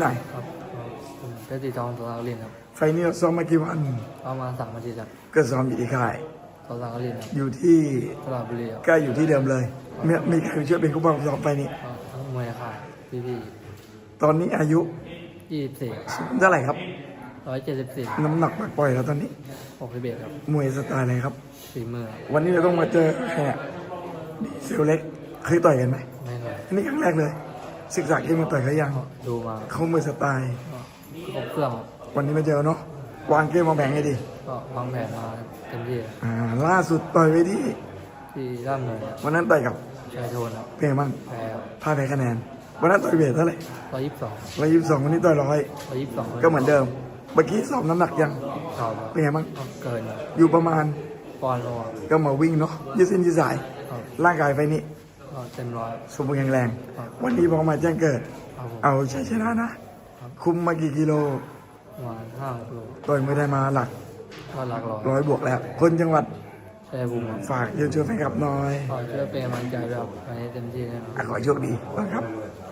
ไหนครับผมเพชรสีทองสระบุรีครับไฟล์นี้เราซ้อมมากี่วันประมาณสามอาทิตย์ครับก็ซ้อมอยู่ที่ค่ายสระบุรีครับอยู่ที่สระบุรีครับก็อยู่ที่เดิมเลยมีมีใครช่วยเป็นผู้บังคับซ้อมไฟล์นี้ก็ทั้งมวยค่ะพี่พี่ตอนนี้อายุยี่สิบสี่เท่าไหร่ครับร้อยเจ็ดสิบสี่น้ำหนักปล่อยๆแล้วตอนนี้หกสิบเอ็ดครับมวยสไตล์อะไรครับฝีมือครับวันนี้เราต้องมาเจอแขกดีเซลเล็กเคยต่อยกันไหมไม่เลยอันนี้ครั้งแรกเลย ศึกษาเกมมาต่อยเขายังดูมาเขามือสไตล์ก็ครบเครื่องครับวันนี้มาเจอเนาะวางเกมมาแบ่งให้ดีก็วางแผนมาเต็มที่ครับอ่าล่าสุดต่อยไปที่ที่ร่ำเลยครับวันนั้นต่อยกับชายโทนครับเพลงมั่งแพ้ครับพลาดแพ้คะแนนวันนั้นต่อยเวทเท่าไหร่ร้อยยี่สิบสองร้อยยี่สิบสองวันนี้ต่อยร้อยร้อยยี่สิบสองก็เหมือนเดิมเมื่อกี้สอบน้ำหนักยังเก่าครับเป็นไงบ้างก็เกินครับอยู่ประมาณปอนด์โลครับก็มาวิ่งเนาะยืดเส้นยืดสายครับร่างกายไปนี้ ก็เต็มร้อยสมบูรณ์แข็งแรงครับวันนี้พอมาแจ้งเกิด ครับผมเอาชัยชนะนะครับคุมมากี่กิโล ประมาณห้าโลต่อยไม่ได้มาหลักก็หลักร้อยร้อยบวกแล้ว คนจังหวัดชายภูมิครับฝากเชิญชวนแฟนคลับหน่อยขอช่วยเป็นกำลังใจแบบวันนี้เต็มที่แน่นอนอะขอให้โชคดีบ้างครับค